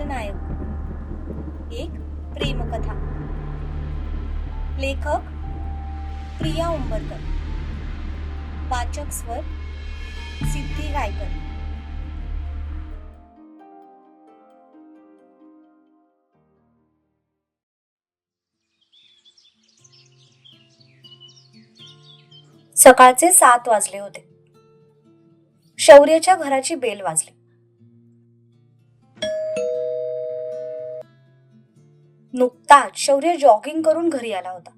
खलनायक एक प्रेमकथा. लेखक प्रिया उंबरकर. वाचक स्वर सिद्धी गायकर. सकाळचे सात वाजले होते. शौर्याच्या घराची बेल वाजली. नुकताच शौर्य जॉगिंग करून घरी आला होता.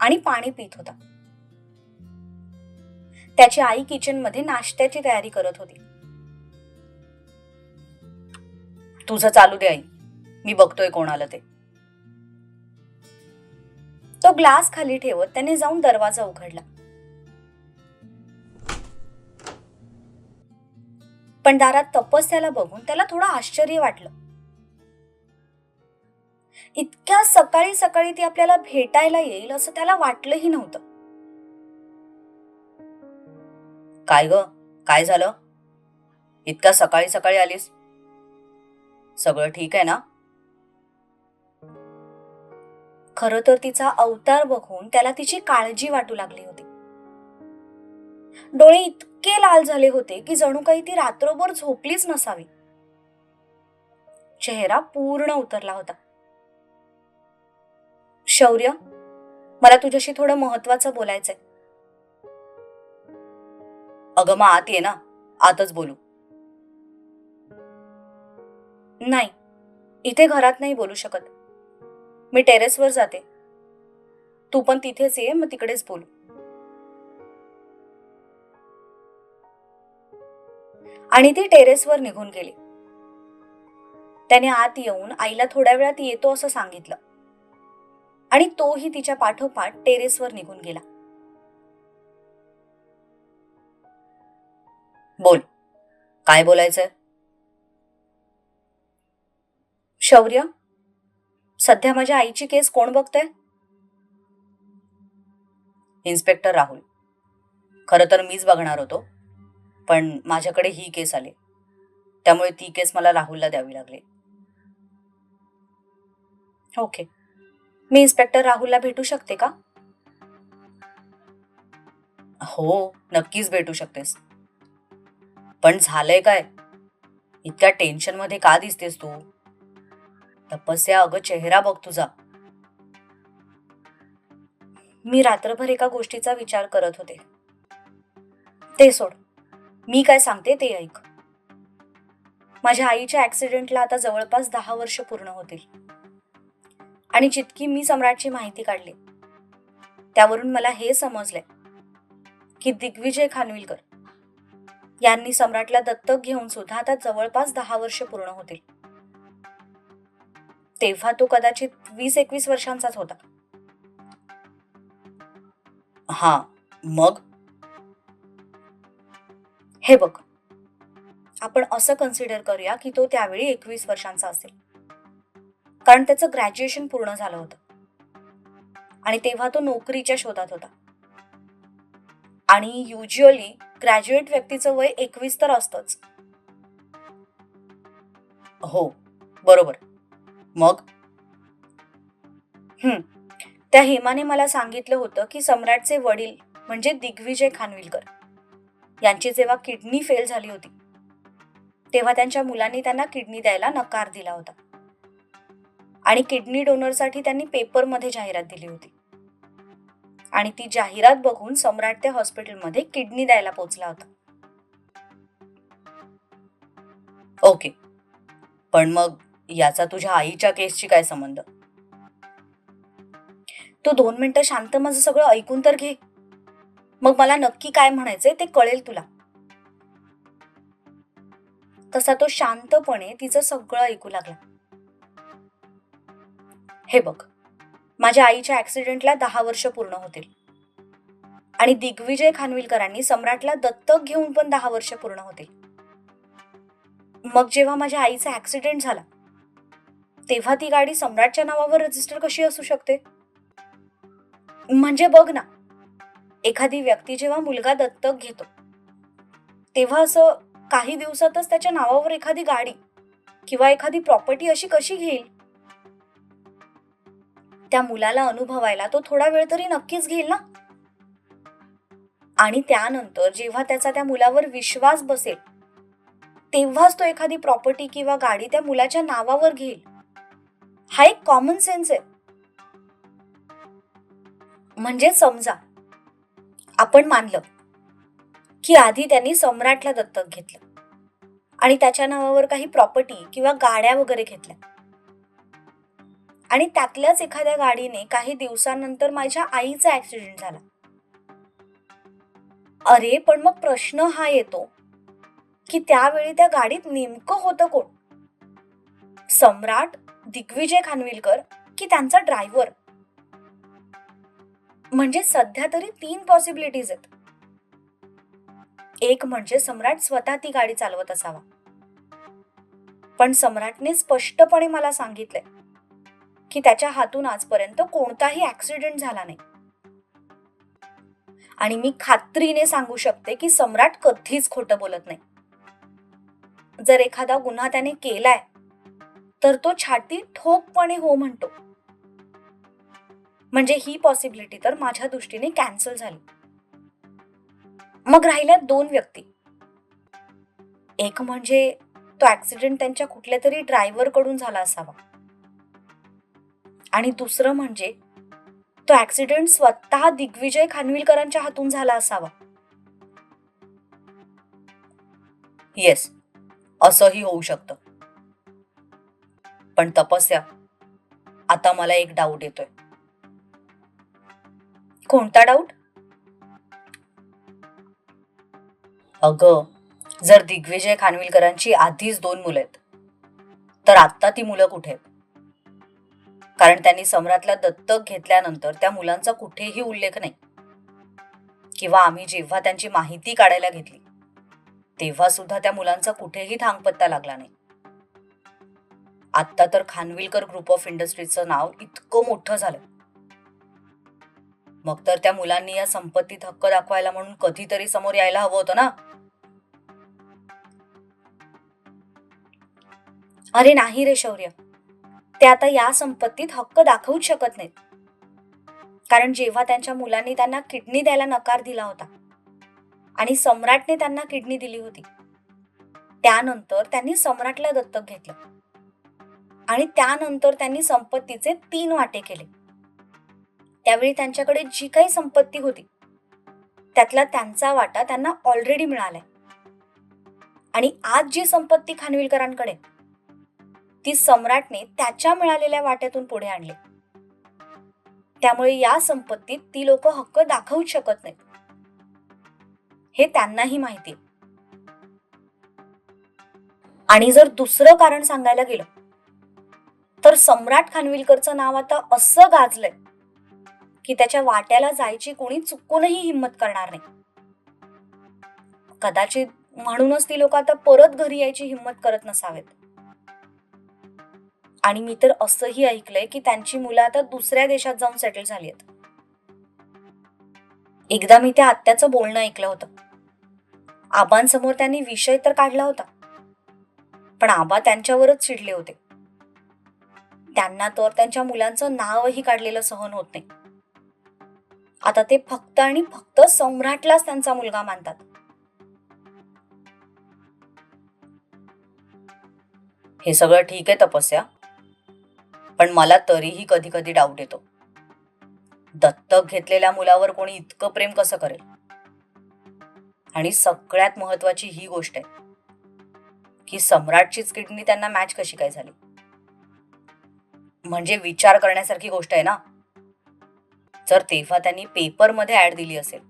आणि पाणी पित होता. त्याची आई किचनमध्ये नाश्त्याची तयारी करत होती. तुझं चालू दे आई. मी बघतोय कोणाला ते. तो ग्लास खाली ठेवत त्याने जाऊन दरवाजा उघडला. पण दारात तपस्याला बघून त्याला थोडं आश्चर्य वाटलं. इतक्या सकाळी सकाळी ती आपल्याला भेटायला येईल असं त्याला वाटलंही नव्हतं. काय ग? काय झालं? इतक्या सकाळी सकाळी आलीस? सगळं ठीक आहे ना? खर तर तिचा अवतार बघून त्याला तिची काळजी वाटू लागली होती. डोळे इतके लाल झाले होते की जणू काही ती रात्रभर झोपलीच नसावी. चेहरा पूर्ण उतरला होता. शौर्य? मला तुझ्याशी थोडं महत्वाचं बोलायचंय. अगं मग आत ये ना. आतच बोलू. नाही. इथे घरात नाही बोलू शकत. मी टेरेसवर जाते. तू पण तिथेच ये मग तिकडेच बोलू. आणि ती टेरेसवर निघून गेली. त्याने आत येऊन आईला थोड्या वेळात येतो असं सांगितलं. आणि तोही तिच्या पाठोपाठ टेरेसवर निघून गेला. बोल काय बोलायचंय? शौर्य? सध्या माझ्या आईची केस कोण बघतय? इन्स्पेक्टर राहुल. खरं तर मीच बघणार होतो पण माझ्याकडे ही केस आली. त्यामुळे ती केस मला राहुलला द्यावी लागली. ओके. मी इन्स्पेक्टर राहुलला भेटू शकते का? हो नक्कीच भेटू शकतेस. पण झालंय काय? इतक्या टेन्शनमध्ये का दिसतेस तू? तपस्या अगं चेहरा बघ तुझा. मी रात्रभर एका गोष्टीचा विचार करत होते. ते सोड. मी काय सांगते ते ऐक. माझ्या आईच्या ऍक्सिडेंटला आता जवळपास दहा वर्ष पूर्ण होतील. आणि जितकी मी सम्राटची माहिती काढली त्यावरून मला हे समजलंय की दिग्विजय खानविलकर यांनी सम्राटला दत्तक घेऊन सुद्धा आता जवळपास दहा वर्ष पूर्ण होतील. तेव्हा तो कदाचित वीस एकवीस वर्षांचाच होता. हा मग? हे बघ आपण असं कन्सिडर करूया की तो त्यावेळी एकवीस वर्षांचा असेल. कारण त्याचं ग्रॅज्युएशन पूर्ण झालं होतं. आणि तेव्हा तो नोकरीच्या शोधात होता. आणि युजली ग्रॅज्युएट व्यक्तीचं वय एकवीस तर असतंच. हो बरोबर. मग? हम्म त्या हेमाने मला सांगितलं होतं की सम्राटचे वडील म्हणजे दिग्विजय खानविलकर यांची जेव्हा किडनी फेल झाली होती तेव्हा त्यांच्या मुलांनी त्यांना किडनी द्यायला नकार दिला होता. आणि किडनी डोनरसाठी त्यांनी पेपरमध्ये जाहिरात दिली होती. आणि ती जाहिरात बघून सम्राट त्या हॉस्पिटलमध्ये किडनी द्यायला पोहोचला होता. ओके. पण मग याचा तुझ्या आईच्या केसची काय संबंध? तू दोन मिनिटं शांत माझं सगळं ऐकून तर घे. मग मला नक्की काय म्हणायचंय ते कळेल तुला. तसा तो शांतपणे तिचं सगळं ऐकू लागला. हे बघ. माझ्या आईच्या ॲक्सिडेंटला दहा वर्ष पूर्ण होतील. आणि दिग्विजय खानविलकरांनी सम्राटला दत्तक घेऊन पण दहा वर्ष पूर्ण होतील. मग जेव्हा माझ्या आईचा ॲक्सिडेंट झाला तेव्हा ती गाडी सम्राटच्या नावावर रजिस्टर कशी असू शकते? म्हणजे बघ ना एखादी व्यक्ती जेव्हा मुलगा दत्तक घेतो तेव्हा असं काही दिवसातच त्याच्या नावावर एखादी गाडी किंवा एखादी प्रॉपर्टी अशी कशी घेईल? त्या मुलाला अनुभवायला तो थोडा वेळ तरी नक्कीच घेईल ना? आणि त्यानंतर जेव्हा त्याचा त्या मुलावर विश्वास बसेल तेव्हाच तो एखादी प्रॉपर्टी किंवा गाडी त्या मुलाच्या नावावर घेईल. हा एक कॉमन सेन्स आहे. म्हणजे समजा आपण मानलं की आधी त्यांनी सम्राटला दत्तक घेतलं आणि त्याच्या नावावर काही प्रॉपर्टी किंवा गाड्या वगैरे घेतल्या. आणि त्यातल्याच एखाद्या गाडीने काही दिवसांनंतर माझ्या आईचा ऍक्सिडेंट झाला. अरे पण मग प्रश्न हा येतो की त्यावेळी त्या गाडीत नेमकं होतं कोण? सम्राट दिग्विजय खानविलकर की त्यांचा ड्रायव्हर म्हणजे सध्या तरी तीन पॉसिबिलिटीज आहेत. एक म्हणजे सम्राट स्वतः ती गाडी चालवत असावा. पण सम्राटने स्पष्टपणे मला सांगितलंय की त्याच्या हातून आजपर्यंत कोणताही ऍक्सिडेंट झाला नाही. आणि मी खात्रीने सांगू शकते की सम्राट कधीच खोटं बोलत नाही. जर एखादा गुन्हा त्याने केलाय तर तो छाती ठोकपणे हो म्हणतो. म्हणजे ही पॉसिबिलिटी तर माझ्या दृष्टीने कॅन्सल झाली. मग राहिल्या दोन व्यक्ती. एक म्हणजे तो ऍक्सिडेंट त्यांच्या कुठल्या तरी ड्रायव्हरकडून झाला असावा. आणि दुसरं म्हणजे तो ऍक्सिडेंट स्वतः दिग्विजय खानविलकरांच्या हातून झाला असावा. येस असंही होऊ शकतं. पण तपस्या आता मला एक डाऊट येतोय. कोणता डाऊट अगं जर दिग्विजय खानविलकरांची आधीच दोन मुलं आहेत तर आत्ता ती मुलं कुठे आहेत? कारण त्यांनी सम्राटला दत्तक घेतल्यानंतर त्या मुलांचा कुठेही उल्लेख नाही. किंवा आम्ही जेव्हा त्यांची माहिती काढायला घेतली तेव्हा सुद्धा त्या मुलांचा कुठेही थांगपत्ता लागला नाही. आत्ता तर खानविलकर ग्रुप ऑफ इंडस्ट्रीजचं नाव इतकं मोठं झालं. मग तर त्या मुलांनी या संपत्तीत हक्क दाखवायला म्हणून कधीतरी समोर यायला हवं होतं ना? अरे नाही रे शौर्य. ते आता या संपत्तीत हक्क दाखवूच शकत नाहीत. कारण जेव्हा त्यांच्या मुलांनी त्यांना किडनी द्यायला नकार दिला होता आणि सम्राटने त्यांना किडनी दिली होती त्यानंतर त्यांनी सम्राटला दत्तक घेतलं. आणि त्यानंतर त्यांनी संपत्तीचे तीन वाटे केले. त्यावेळी त्यांच्याकडे जी काही संपत्ती होती त्यातला त्यांचा वाटा त्यांना ऑलरेडी मिळालाय. आणि आज जी संपत्ती खानविलकरांकडे आहे, ती सम्राटने त्याच्या मिळालेल्या वाट्यातून पुढे आणली. त्यामुळे या संपत्तीत ती लोक हक्क दाखवूच शकत नाहीत. हे त्यांनाही माहिती. आणि जर दुसरं कारण सांगायला गेलं तर सम्राट खानविलकरचं नाव आता असं गाजलंय की त्याच्या वाट्याला जायची कोणी चुकूनही हिंमत करणार नाही. कदाचित म्हणूनच ती लोक आता परत घरी यायची हिंमत करत नसावेत. आणि मी तर असंही ऐकलंय की त्यांची मुलं आता दुसऱ्या देशात जाऊन सेटल झाली आहेत. एकदा मी त्या आत्याचं बोलणं ऐकलं होतं. आबांसमोर त्यांनी विषय तर काढला होता. पण आबा त्यांच्यावरच चिडले होते. त्यांना तर त्यांच्या मुलांचं नावही काढलेलं सहन होत नाही. आता ते फक्त आणि फक्त सम्राटलाच त्यांचा मुलगा मानतात. हे सगळं ठीक आहे तपस्या. पण मला तरीही कधी कधी डाऊट येतो. दत्तक घेतलेल्या मुलावर कोणी इतकं प्रेम कसं करेल? आणि सगळ्यात महत्वाची ही गोष्ट आहे की सम्राटचीच किडनी त्यांना मॅच कशी काय झाली? म्हणजे विचार करण्यासारखी गोष्ट आहे ना? जर तेव्हा त्यांनी पेपरमध्ये ऍड दिली असेल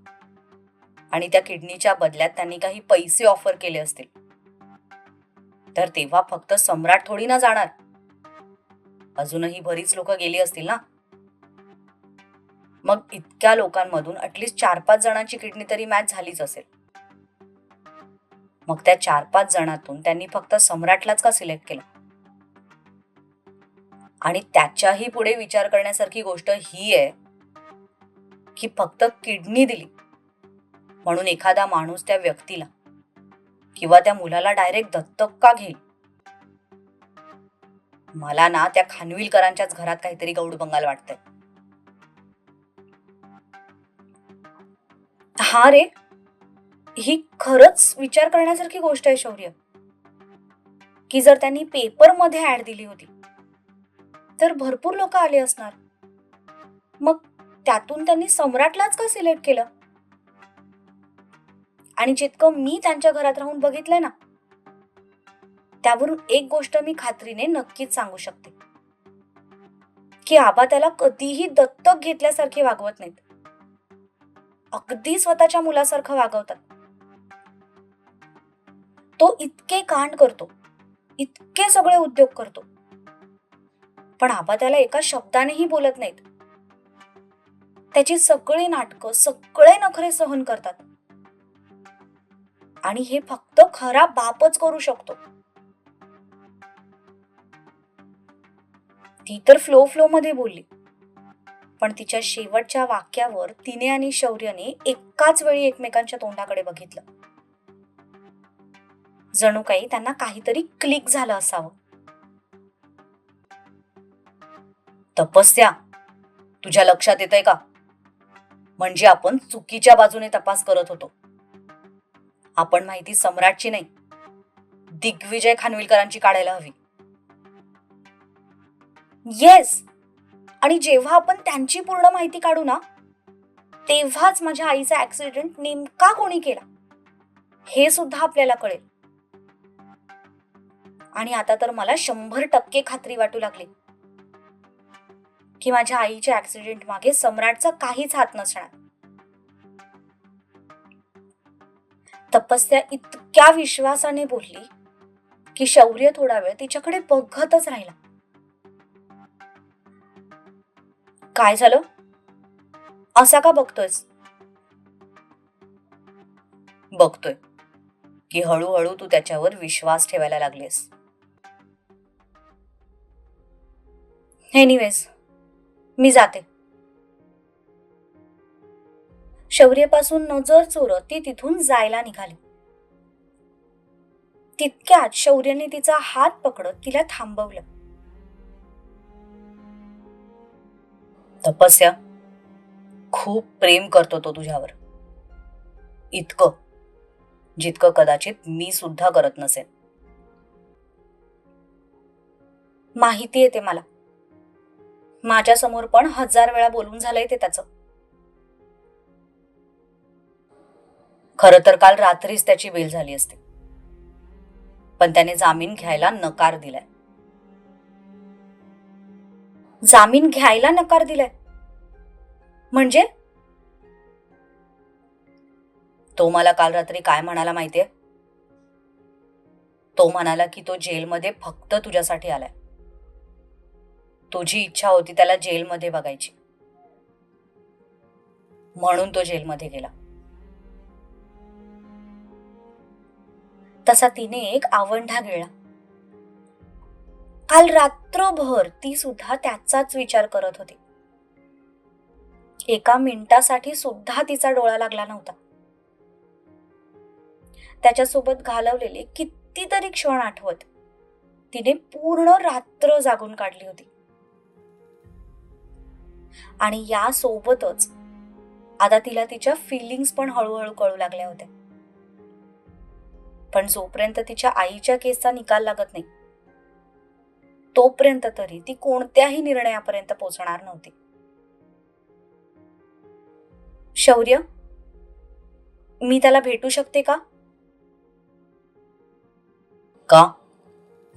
आणि त्या किडनीच्या बदल्यात त्यांनी काही पैसे ऑफर केले असतील तर तेव्हा फक्त सम्राट थोडी ना जाणार. अजूनही बरीच लोक गेली असतील ना? मग इतक्या लोकांमधून अटलिस्ट चार पाच जणांची किडनी तरी मॅच झालीच असेल. मग त्या चार पाच जणातून त्यांनी फक्त सम्राटलाच का सिलेक्ट केलं? आणि त्याच्याही पुढे विचार करण्यासारखी गोष्ट ही आहे की फक्त किडनी दिली म्हणून एखादा माणूस त्या व्यक्तीला किंवा त्या मुलाला डायरेक्ट दत्तक का घेईल? मला ना त्या खानविलकरांच्याच घरात काहीतरी गौड बंगाल वाटतंय. हा रे. ही खरंच विचार करण्यासारखी गोष्ट आहे शौर्य. की जर त्यांनी पेपरमध्ये ऍड दिली होती तर भरपूर लोक आले असणार. मग त्यातून त्यांनी सम्राटलाच का सिलेक्ट केलं? आणि जितकं मी त्यांच्या घरात राहून बघितलंय ना त्यावरून एक गोष्ट मी खात्रीने नक्कीच सांगू शकते. की आबा त्याला कधीही दत्तक घेतल्यासारखे वागवत नाहीत. अगदी स्वतःच्या मुलासारखं वागवतात. तो इतके कांड करतो. इतके सगळे उद्योग करतो. पण आबा त्याला एका शब्दानेही बोलत नाहीत. त्याची सगळी नाटकं सगळे नखरे सहन करतात. आणि हे फक्त खरा बापच करू शकतो. ती तर फ्लो फ्लो मध्ये बोलली. पण तिच्या शेवटच्या वाक्यावर तिने आणि शौर्यने एकाच वेळी एकमेकांच्या तोंडाकडे बघितलं. जणू काही त्यांना काहीतरी क्लिक झालं असावं. तपस्या. तुझ्या लक्षात येतंय का? म्हणजे आपण चुकीच्या बाजूने तपास करत होतो. आपण माहिती सम्राटची नाही. दिग्विजय खानविलकरांची काढायला हवी. येस आणि जेव्हा आपण त्यांची पूर्ण माहिती काढू ना तेव्हाच माझ्या आईचा ऍक्सिडेंट नेमका कोणी केला? हे सुद्धा आपल्याला कळेल. आणि आता तर मला शंभर टक्के खात्री वाटू लागली की माझ्या आईच्या ऍक्सिडेंट मागे सम्राटचा काहीच हात नसणार. तपस्या इतक्या विश्वासाने बोलली की शौर्य थोडा वेळ तिच्याकडे बघतच राहिला. काय झालं? असा का बघतोयस? बघतोय. की हळूहळू तू त्याच्यावर विश्वास ठेवायला लागलीस एनिवेज मी जाते. शौर्यपासून नजर चोरत ती तिथून जायला निघाली. तितक्यात शौर्यने तिचा हात पकडत तिला थांबवलं. तपस्या. खूप प्रेम करतो तो तुझ्यावर. इतकं जितकं कदाचित मी सुद्धा करत नसेन. माहिती येते मला. माझ्यासमोर पण हजार वेळा बोलून झालंय ते त्याचं. खरं तर काल रात्रीच त्याची वेळ झाली असते. पण त्याने जामीन घ्यायला नकार दिलाय. जामीन घ्यायला नकार दिलाय. म्हणजे? तो मला काल रात्री काय म्हणाला माहितीये? तो म्हणाला की तो जेलमध्ये फक्त तुझ्यासाठी आलाय. तुझी इच्छा होती त्याला जेलमध्ये बघायची. म्हणून तो जेलमध्ये गेला. तसा तिने एक आवंढा गिळला काल रात्रभर ती सुद्धा त्याचाच विचार करत होती. एका मिनिटासाठी सुद्धा तिचा डोळा लागला नव्हता. त्याच्यासोबत घालवलेले कितीतरी क्षण आठवत तिने पूर्ण रात्र जागून काढली होती. आणि या सोबतच आता तिला तिच्या फिलिंग्स पण हळूहळू कळू लागल्या होत्या. पण जोपर्यंत तिच्या आईच्या केसचा निकाल लागत नाही तोपर्यंत तरी ती कोणत्याही निर्णयापर्यंत पोहोचणार नव्हती. शौर्य? मी त्याला भेटू शकते का? का?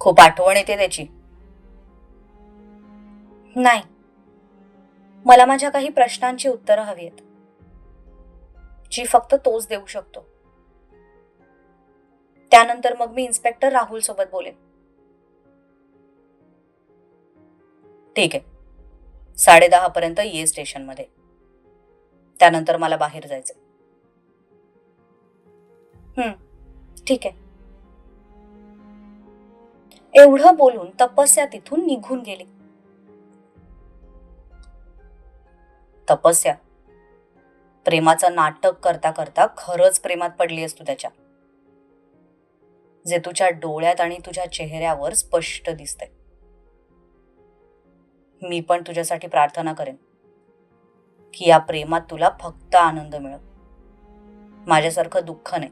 खूप आठवण येते त्याची. नाही. मला माझ्या काही प्रश्नांची उत्तरं हवी आहेत. जी फक्त तोच देऊ शकतो. त्यानंतर मग मी इन्स्पेक्टर राहुल सोबत बोलेन. ठीक आहे. साडेदहा पर्यंत ये स्टेशनमध्ये. त्यानंतर मला बाहेर जायचं हम्म ठीक आहे. एवढं बोलून तपस्या तिथून निघून गेली. तपस्या. प्रेमाचं नाटक करता करता खरंच प्रेमात पडली असतो त्याच्या. जे तुझ्या डोळ्यात आणि तुझ्या चेहऱ्यावर स्पष्ट दिसतंय. मी पण तुझ्यासाठी प्रार्थना करेन. की या प्रेमात तुला फक्त आनंद मिळो माझ्यासारखं दुःख नाही.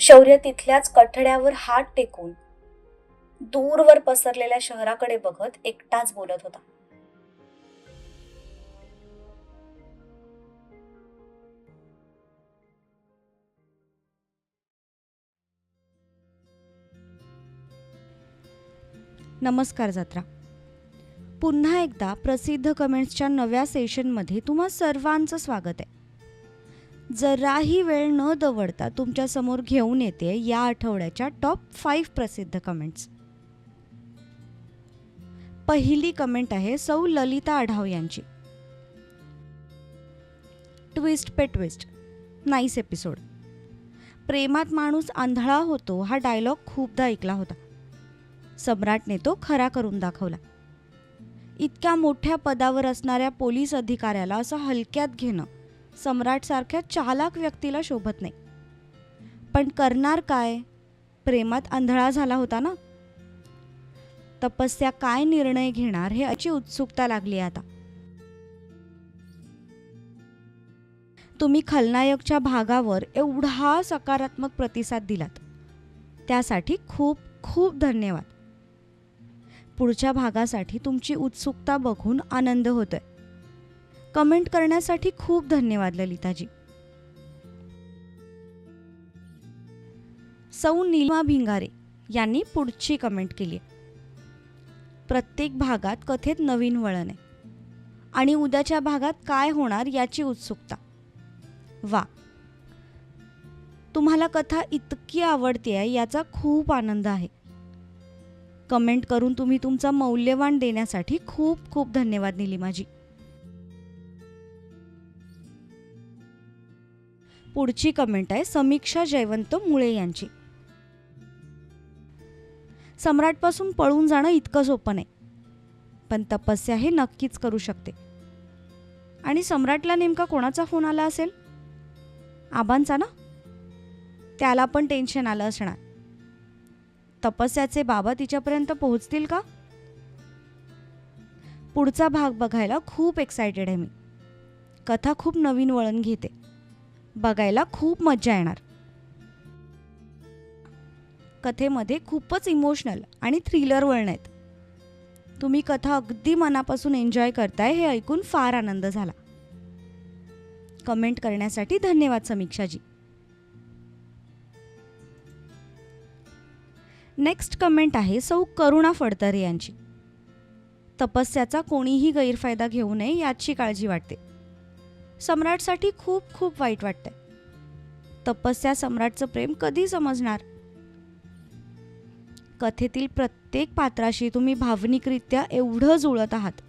शौर्य तिथल्याच कठड्यावर हात टेकून दूरवर पसरलेल्या शहराकडे बघत एकटाच बोलत होता. नमस्कार जत्रा. पुन्हा एकदा प्रसिद्ध कमेंट्सच्या नव्या सेशनमध्ये तुम्हा सर्वांचं स्वागत आहे. जराही वेळ न दवडता तुमच्यासमोर घेऊन येते या आठवड्याच्या टॉप फाईव्ह प्रसिद्ध कमेंट्स पहिली कमेंट आहे सौ ललिता आढाव यांची. ट्विस्ट पे ट्विस्ट नाईस एपिसोड प्रेमात माणूस आंधळा होतो हा डायलॉग खूपदा ऐकला होता. सम्राटने तो खरा करून दाखवला. इतक्या मोठ्या पदावर असणाऱ्या पोलीस अधिकाऱ्याला असं हलक्यात घेणं सम्राटसारख्या चालाक व्यक्तीला शोभत नाही. पण करणार काय? प्रेमात आंधळा झाला होता ना? तपस्या काय निर्णय घेणार हे अशी उत्सुकता लागली आता. तुम्ही खलनायकच्या भागावर एवढा सकारात्मक प्रतिसाद दिलात. त्यासाठी खूप खूप धन्यवाद. पुढच्या भागासाठी तुमची उत्सुकता बघून आनंद होतोय. कमेंट करण्यासाठी खूप धन्यवाद ललिताजी. सौ नीलिमा भिंगारे यांनी पुढची कमेंट केली प्रत्येक भागात कथेत नवीन वळण आहे. आणि उद्याच्या भागात काय होणार याची उत्सुकता. वा. तुम्हाला कथा इतकी आवडते आहे याचा खूप आनंद आहे. कमेंट करून तुम्ही तुमचा मौल्यवान देण्यासाठी खूप खूप धन्यवाद निलिमाजी पुढची कमेंट आहे समीक्षा जयवंत मुळे यांची. सम्राटपासून पळून जाणं इतकं सोपं नाही पण तपस्या हे नक्कीच करू शकते. आणि सम्राटला नेमका कोणाचा फोन आला असेल? आबांचा ना? त्याला पण टेन्शन आलं असणार. तपस्याचे बाबा तिच्यापर्यंत पोहोचतील का? पुढचा भाग बघायला खूप एक्सायटेड आहे मी. कथा खूप नवीन वळण घेते. बघायला खूप मज्जा येणार. कथेमध्ये खूपच इमोशनल आणि थ्रिलर वळण आहेत. तुम्ही कथा अगदी मनापासून एन्जॉय करताय हे ऐकून फार आनंद झाला. कमेंट करण्यासाठी धन्यवाद समीक्षाजी. नेक्स्ट कमेंट आहे सौ करुणा फडतरे यांची. तपस्याचा कोणीही गैरफायदा घेऊ नये याची काळजी वाटते. सम्राटसाठी खूप खूप वाईट वाटतंय. तपस्या सम्राटचं प्रेम कधी समजणार? कथेतील प्रत्येक पात्राशी तुम्ही भावनिकरित्या एवढं जुळत आहात.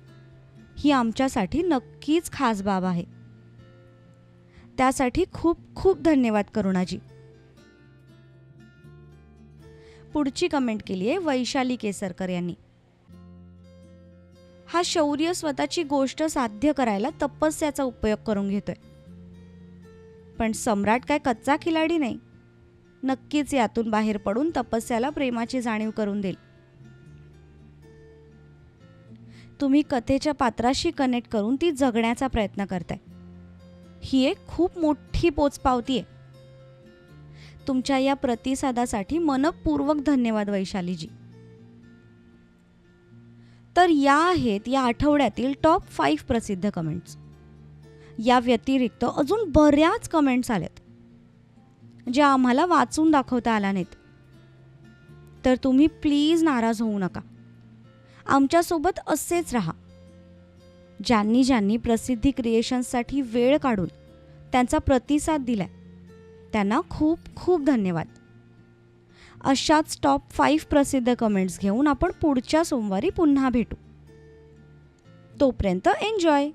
ही आमच्यासाठी नक्कीच खास बाब आहे. त्यासाठी खूप खूप धन्यवाद करुणाजी. पुढची कमेंट केली आहे वैशाली केसरकर यांनी. हा शौर्य स्वतःची गोष्ट साध्य करायला तपस्याचा उपयोग करून घेतोय. पण सम्राट काय कच्चा खिलाडी नाही. नक्कीच यातून बाहेर पडून तपस्याला प्रेमाची जाणीव करून देईल. तुम्ही कथेच्या पात्राशी कनेक्ट करून ती जगण्याचा प्रयत्न करताय. ही एक खूप मोठी पोचपावती आहे. तुमच्या या प्रतिसादासाठी मनपूर्वक धन्यवाद वैशालीजी. तर या आहेत या आठवड्यातील टॉप फाईव्ह प्रसिद्ध कमेंट्स या व्यतिरिक्त अजून बऱ्याच कमेंट्स आल्यात ज्या आम्हाला वाचून दाखवता आल्या नाहीत. तर तुम्ही प्लीज नाराज होऊ नका. आमच्यासोबत असेच राहा. ज्यांनी ज्यांनी प्रसिद्धी क्रिएशन्ससाठी वेळ काढून त्यांचा प्रतिसाद दिलाय त्यांना खूप खूप धन्यवाद. अशाच टॉप फाईव्ह प्रसिद्ध कमेंट्स घेऊन आपण पुढच्या सोमवारी पुन्हा भेटू. तोपर्यंत एन्जॉय